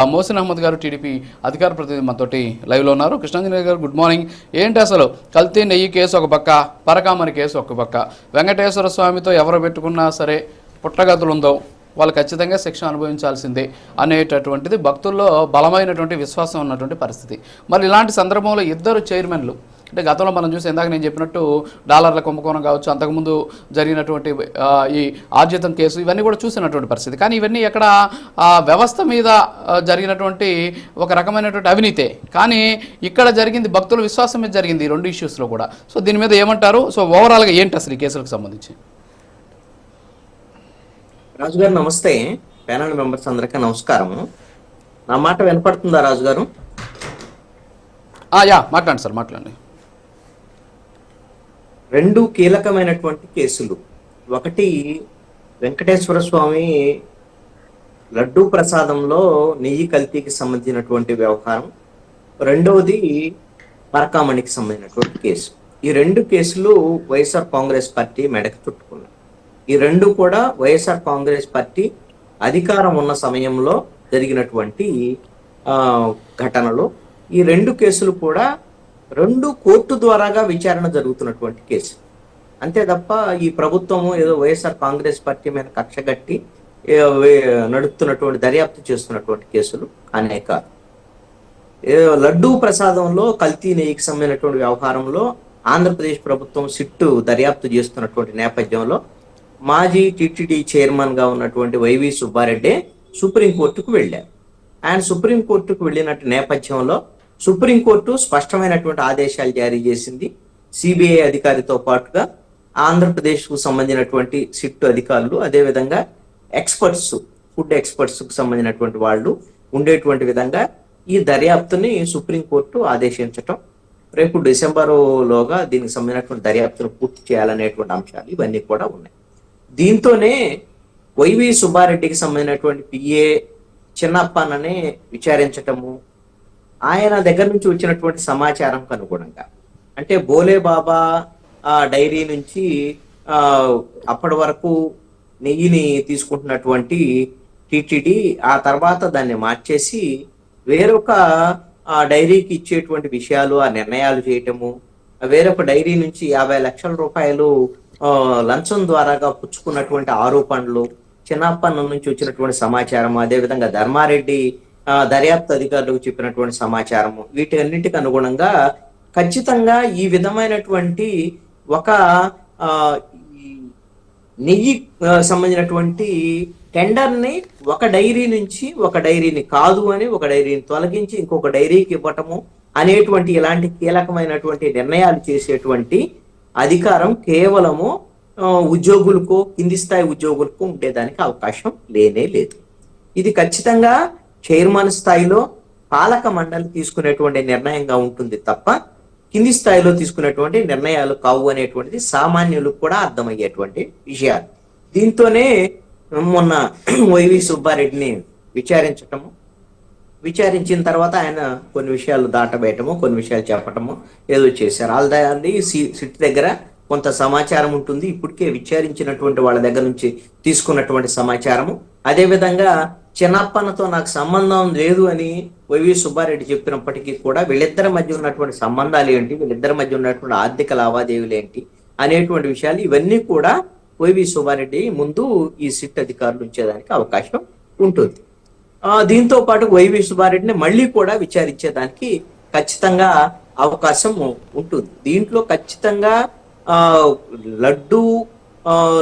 ఆ మోసిన్ అహ్మద్ గారు టీడీపీ అధికార ప్రతినిధి మనతోటి లైవ్లో ఉన్నారు. కృష్ణాంజనేయ గారు గుడ్ మార్నింగ్ ఏంటి అసలు? కల్తీ నెయ్యి కేసు ఒక పక్క పరకామని కేసు ఒక పక్క. వెంకటేశ్వర స్వామితో ఎవరు పెట్టుకున్నా సరే పుట్టగతులు ఉందో వాళ్ళు ఖచ్చితంగా శిక్ష అనుభవించాల్సిందే అనేటటువంటిది భక్తుల్లో బలమైనటువంటి విశ్వాసం ఉన్నటువంటి పరిస్థితి. మరి ఇలాంటి సందర్భంలో ఇద్దరు చైర్మన్లు అంటే గతంలో మనం చూసి ఇందాక నేను చెప్పినట్టు డాలర్ల కుంభకోణం కావచ్చు అంతకుముందు జరిగినటువంటి ఈ ఆర్జితం కేసు ఇవన్నీ కూడా చూసినటువంటి పరిస్థితి. కానీ ఇవన్నీ ఎక్కడ వ్యవస్థ మీద జరిగినటువంటి ఒక రకమైనటువంటి అవినీతే. కానీ ఇక్కడ జరిగింది భక్తుల విశ్వాసం మీద జరిగింది ఈ రెండు ఇష్యూస్లో కూడా. సో దీని మీద ఏమంటారు? సో ఓవరాల్గా ఏంటి అసలు ఈ కేసులకు సంబంధించి? రాజు గారు నమస్తే. ప్యానల్ మెంబర్స్ అందరికీ నమస్కారం. నా మాట వినపడుతుందా రాజు గారు ఆ, యా మాట్లాడండి సార్ మాట్లాడండి. రెండు కీలకమైనటువంటి కేసులు. ఒకటి వెంకటేశ్వర స్వామి లడ్డూ ప్రసాదంలో నెయ్యి కల్తీకి సంబంధించినటువంటి వ్యవహారం. రెండవది పరకామణికి సంబంధించినటువంటి కేసు. ఈ రెండు కేసులు వైఎస్ఆర్ కాంగ్రెస్ పార్టీ మెడకు చుట్టుకున్నాయి. ఈ రెండు కూడా వైఎస్ఆర్ కాంగ్రెస్ పార్టీ అధికారం ఉన్న సమయంలో జరిగినటువంటి ఘటనలు. ఈ రెండు కేసులు కూడా రెండు కోర్టు ద్వారాగా విచారణ జరుగుతున్నటువంటి కేసు. అంతే తప్ప ఈ ప్రభుత్వము ఏదో వైఎస్ఆర్ కాంగ్రెస్ పార్టీ మీద కక్షగట్టి నడుపుతున్నటువంటి దర్యాప్తు చేస్తున్నటువంటి కేసులు అనేక లడ్డూ ప్రసాదంలో కల్తీ నెయ్యికి సంబంధించినటువంటి వ్యవహారంలో ఆంధ్రప్రదేశ్ ప్రభుత్వం సిట్టు దర్యాప్తు చేస్తున్నటువంటి నేపథ్యంలో మాజీ టిటిడి చైర్మన్గా ఉన్నటువంటి వైవి సుబ్బారెడ్డి సుప్రీంకోర్టుకు వెళ్ళారు. ఆయన సుప్రీంకోర్టుకు వెళ్ళినట్టు నేపథ్యంలో సుప్రీంకోర్టు స్పష్టమైనటువంటి ఆదేశాలు జారీ చేసింది. సిబిఐ అధికారితో పాటుగా ఆంధ్రప్రదేశ్కు సంబంధించినటువంటి సిట్టు అధికారులు అదేవిధంగా ఎక్స్పర్ట్స్ ఫుడ్ ఎక్స్పర్ట్స్కు సంబంధించినటువంటి వాళ్ళు ఉండేటువంటి విధంగా ఈ దర్యాప్తుని సుప్రీంకోర్టు ఆదేశించటం రేపు డిసెంబరులోగా దీనికి సంబంధించినటువంటి దర్యాప్తును పూర్తి చేయాలనేటువంటి అంశాలు ఇవన్నీ కూడా ఉన్నాయి. దీంతోనే వైవి సుబ్బారెడ్డికి సంబంధించినటువంటి పిఏ చిన్నప్పననే విచారించటము ఆయన దగ్గర నుంచి వచ్చినటువంటి సమాచారం అనుగుణంగా. అంటే బోలే బాబా ఆ డైరీ నుంచి ఆ అప్పటి వరకు నెయ్యిని తీసుకుంటున్నటువంటి టిటిడి ఆ తర్వాత దాన్ని మార్చేసి వేరొక ఆ డైరీకి ఇచ్చేటువంటి విషయాలు ఆ నిర్ణయాలు చేయటము వేరొక డైరీ నుంచి యాభై లక్షల రూపాయలు ఆ, లంచం ద్వారాగా పుచ్చుకున్నటువంటి ఆరోపణలు చిన్నప్పన్న నుంచి వచ్చినటువంటి సమాచారం అదేవిధంగా ధర్మారెడ్డి దర్యాప్తు అధికారులకు చెప్పినటువంటి సమాచారము. వీటన్నిటికి అనుగుణంగా ఖచ్చితంగా ఈ విధమైనటువంటి ఒక ఆ, నెయ్యి సంబంధించినటువంటి టెండర్ని ఒక డైరీ నుంచి ఒక డైరీని కాదు అని ఒక డైరీని తొలగించి ఇంకొక డైరీకి ఇవ్వటము అనేటువంటి ఇలాంటి కీలకమైనటువంటి నిర్ణయాలు చేసేటువంటి అధికారం కేవలము ఉద్యోగులకు కింది స్థాయి ఉద్యోగులకు ఉండేదానికి అవకాశం లేనే లేదు. ఇది ఖచ్చితంగా చైర్మన్ స్థాయిలో పాలక మండలి తీసుకునేటువంటి నిర్ణయంగా ఉంటుంది తప్ప కింది స్థాయిలో తీసుకునేటువంటి నిర్ణయాలు కావు అనేటువంటిది సామాన్యులకు కూడా అర్థమయ్యేటువంటి విషయాలు. దీంతోనే మొన్న వైవి సుబ్బారెడ్డిని విచారించటము విచారించిన తర్వాత ఆయన కొన్ని విషయాలు దాటబేయటము కొన్ని విషయాలు చెప్పటము ఏదో చేశారు. వాళ్ళది సిట్ దగ్గర కొంత సమాచారం ఉంటుంది. ఇప్పటికే విచారించినటువంటి వాళ్ళ దగ్గర నుంచి తీసుకున్నటువంటి సమాచారము. అదే విధంగా చిన్నప్పనతో నాకు సంబంధం లేదు అని వైవి సుబ్బారెడ్డి చెప్పినప్పటికీ కూడా వీళ్ళిద్దరి మధ్య ఉన్నటువంటి సంబంధాలు ఏంటి? వీళ్ళిద్దరి మధ్య ఉన్నటువంటి ఆర్థిక లావాదేవీలు ఏంటి? అనేటువంటి విషయాలు ఇవన్నీ కూడా వైవి సుబ్బారెడ్డి ముందు ఈ సిట్ అధికారులు ఉంచేదానికి అవకాశం ఉంటుంది. దీంతో పాటు వైవి సుబ్బారెడ్డిని మళ్ళీ కూడా విచారించేదానికి ఖచ్చితంగా అవకాశం ఉంటుంది. దీంట్లో ఖచ్చితంగా లడ్డు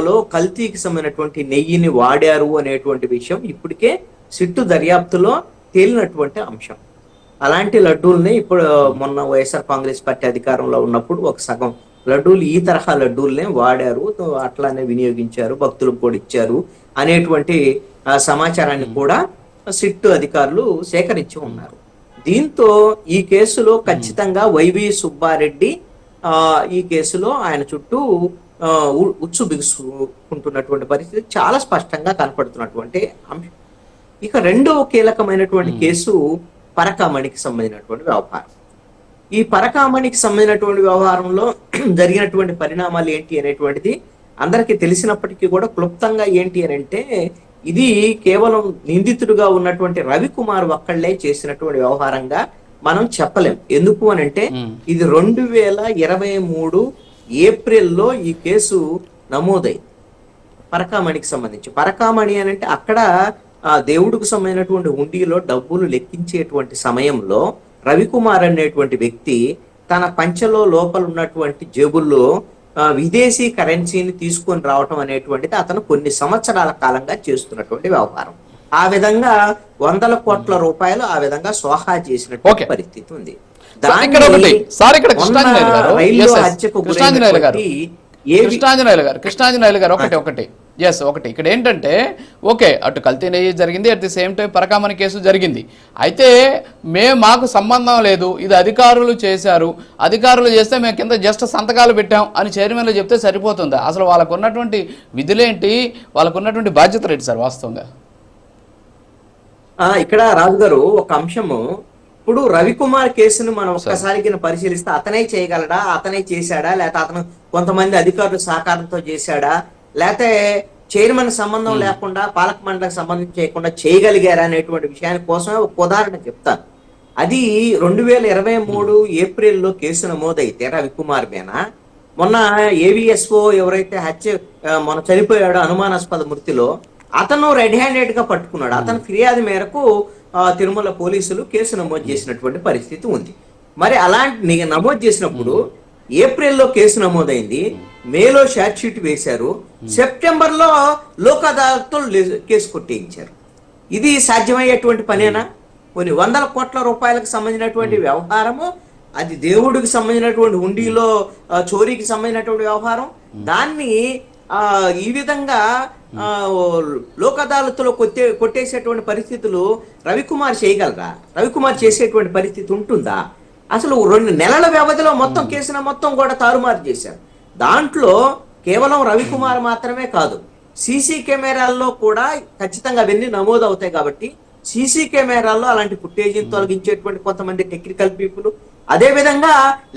లో కల్తీకి సంబంధించినటువంటి నెయ్యిని వాడారు అనేటువంటి విషయం ఇప్పటికే సిట్టు దర్యాప్తులో తేలినటువంటి అంశం. అలాంటి లడ్డూల్ని ఇప్పుడు మొన్న వైఎస్ఆర్ కాంగ్రెస్ పార్టీ అధికారంలో ఉన్నప్పుడు ఒక సగం లడ్డూలు ఈ తరహా లడ్డూల్నే వాడారు అట్లానే వినియోగించారు భక్తులకు కూడా ఇచ్చారు అనేటువంటి సమాచారాన్ని కూడా సిట్టు అధికారులు సేకరించి ఉన్నారు. దీంతో ఈ కేసులో ఖచ్చితంగా వైవి సుబ్బారెడ్డి ఈ కేసులో ఆయన చుట్టూ ఉచ్చు బిగుసుకుంటున్నటువంటి పరిస్థితి చాలా స్పష్టంగా కనపడుతున్నటువంటి అంశం. ఇక రెండవ కీలకమైనటువంటి కేసు పరకామణికి సంబంధించినటువంటి వ్యవహారం. ఈ పరకామణికి సంబంధించినటువంటి వ్యవహారంలో జరిగినటువంటి పరిణామాలు ఏంటి అనేటువంటిది అందరికీ తెలిసినప్పటికీ కూడా క్లుప్తంగా ఏంటి అని అంటే ఇది కేవలం నిందితుడుగా ఉన్నటువంటి రవికుమార్ ఒక్కళ్ళే చేసినటువంటి వ్యవహారంగా మనం చెప్పలేం. ఎందుకు అని అంటే. ఇది రెండు వేల ఇరవై మూడు ఏప్రిల్లో ఈ కేసు నమోదైంది. పరకామణికి సంబంధించి. పరకామణి అని అంటే అక్కడ ఆ దేవుడికి సంబంధించినటువంటి హుండీలో డబ్బులు లెక్కించేటువంటి సమయంలో రవికుమార్ అనేటువంటి వ్యక్తి తన పంచలో లోపల ఉన్నటువంటి జేబుల్లో విదేశీ కరెన్సీని తీసుకొని రావటం అనేటువంటిది అతను కొన్ని సంవత్సరాల కాలంగా చేస్తున్నటువంటి వ్యవహారం. ఆ విధంగా వందల కోట్ల రూపాయలు ఆ విధంగా సోహా చేసినటువంటి. పరిస్థితి ఉంది. ఇక్కడ ఒకటి. సార్ ఇక్కడ మొన్న కృష్ణాంజనేయులు గారు. కృష్ణాంజనేయులు గారు. కృష్ణాంజనేయులు గారు కృష్ణాంజనేయులు గారు ఒకటి ఒకటి. ఎస్ ఒకటి. ఇక్కడ ఏంటంటే ఓకే అటు కల్తీ నెయ్యి జరిగింది అట్ ది సేమ్ టైం పరకామణి కేసు జరిగింది. అయితే మేము మాకు సంబంధం లేదు ఇది అధికారులు చేశారు. అధికారులు చేస్తే మేము కింద జస్ట్ సంతకాలు పెట్టాం అని చైర్మన్లు చెప్తే సరిపోతుందా? అసలు వాళ్ళకు ఉన్నటువంటి విధులేంటి? వాళ్ళకు ఉన్నటువంటి బాధ్యత ఏంటి సార్ వాస్తవంగా? ఇక్కడ రాజు గారు ఒక అంశము ఇప్పుడు రవికుమార్ కేసును మనం ఒక్కసారి పరిశీలిస్తే అతనే చేయగలడా? అతనే చేశాడా? లేకపోతే అతను కొంతమంది అధికారులు సహకారంతో చేశాడా? లేకపోతే చైర్మన్ సంబంధం లేకుండా పాలక మండలికి సంబంధం చేయకుండా చేయగలిగారా అనేటువంటి విషయాన్ని కోసమే ఒక ఉదాహరణ చెప్తాను. అది రెండు వేల ఇరవై మూడు ఏప్రిల్లో కేసు నమోదైతే రవికుమార్ మీద మొన్న ఏవిఎస్ఓ ఎవరైతే హత్య మొన్న చనిపోయాడో అనుమానాస్పద మృతిలో అతను రెడ్ హ్యాండెడ్గా పట్టుకున్నాడు. అతను ఫిర్యాదు మేరకు తిరుమల పోలీసులు కేసు నమోదు చేసినటువంటి పరిస్థితి ఉంది. మరి అలాంటి నమోదు చేసినప్పుడు ఏప్రిల్లో కేసు నమోదైంది. మేలో షార్ట్ షీట్ వేశారు. సెప్టెంబర్లో లోక్ అదాలత్లో కేసు కొట్టేయించారు ఇది సాధ్యమయ్యేటువంటి పనేనా? కొన్ని వందల కోట్ల రూపాయలకు సంబంధించినటువంటి వ్యవహారము? అది దేవుడికి సంబంధించినటువంటి హుండీలో చోరీకి సంబంధించినటువంటి వ్యవహారం? దాన్ని ఈ విధంగా లోక్ అదాలత్లో కొట్టే కొట్టేసేటువంటి పరిస్థితులు రవికుమార్ చేయగలరా? రవికుమార్ చేసేటువంటి పరిస్థితి ఉంటుందా? అసలు రెండు నెలల వ్యవధిలో మొత్తం కేసును మొత్తం కూడా తారుమారు చేశారు. దాంట్లో కేవలం రవికుమార్ మాత్రమే కాదు సీసీ కెమెరాల్లో కూడా ఖచ్చితంగా అవన్నీ నమోదు అవుతాయి కాబట్టి సీసీ కెమెరాల్లో అలాంటి ఫుటేజీని తొలగించేటువంటి కొంతమంది టెక్నికల్ పీపుల్ అదే విధంగా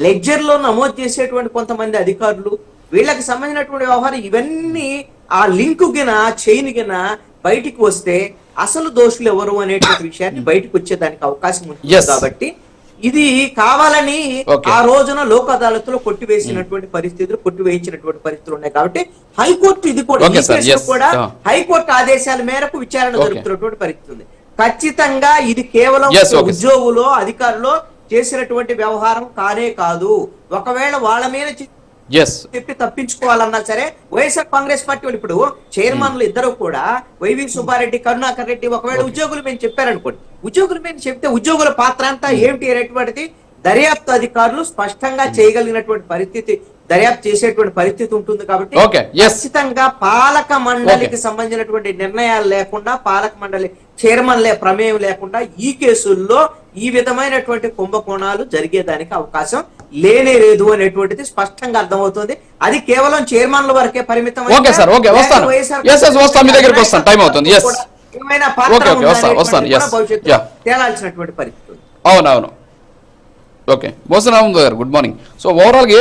లెక్చర్లో నమోదు చేసేటువంటి కొంతమంది అధికారులు వీళ్ళకి సంబంధించినటువంటి వ్యవహారం ఇవన్నీ ఆ లింక్ గిన చైన్ గిన బయటికి వస్తే అసలు దోషులు ఎవరు అనేటువంటి విషయాన్ని బయటకు వచ్చేదానికి అవకాశం ఉంటుంది. కాబట్టి ఇది కావాలని. ఆ రోజున లోక్ అదాలత్లో కొట్టివేసినటువంటి పరిస్థితులు కొట్టివేయించినటువంటి పరిస్థితులు ఉన్నాయి కాబట్టి హైకోర్టు ఇది కూడా. కూడా. హైకోర్టు ఆదేశాల మేరకు విచారణ Okay. జరుపుతున్నటువంటి పరిస్థితి ఉంది ఖచ్చితంగా ఇది కేవలం. ఉద్యోగులు అధికారులు చేసినటువంటి వ్యవహారం కానే కాదు ఒకవేళ వాళ్ళ మీద చెప్పి తప్పించుకోవాలన్నా సరే వైఎస్ఆర్ కాంగ్రెస్ పార్టీ వాళ్ళు ఇప్పుడు చైర్మన్లు ఇద్దరు కూడా వైవి సుబ్బారెడ్డి కరుణాకర్ రెడ్డి ఒకవేళ ఉద్యోగులు మేము చెప్పారనుకోండి ఉద్యోగులు మేము చెప్తే ఉద్యోగుల పాత్ర అంతా ఏమిటి అనేటువంటిది దర్యాప్తు అధికారులు స్పష్టంగా చేయగలిగినటువంటి పరిస్థితి దర్యాప్తు చేసేటువంటి పరిస్థితి ఉంటుంది కాబట్టి. ఖచ్చితంగా పాలక మండలికి సంబంధించినటువంటి నిర్ణయాలు లేకుండా పాలక మండలి చైర్మన్లే ప్రమేయం లేకుండా ఈ కేసుల్లో ఈ విధమైనటువంటి కుంభకోణాలు జరిగేదానికి అవకాశం లేనే లేదు అనేటువంటిది స్పష్టంగా అర్థమవుతుంది అది కేవలం చైర్మన్ల వరకే పరిమితం sir. Okay, లేక వస్తాను. వస్తాను. మీ దగ్గరికి వస్తాను. Time అవుతుంది. ఏమైనా పాత్ర Yeah. తేలాల్సినటువంటి పరిస్థితి. అవునవును ఓకే మోసరామ్ గారు గుడ్ మార్నింగ్ సో ఓవరాల్గా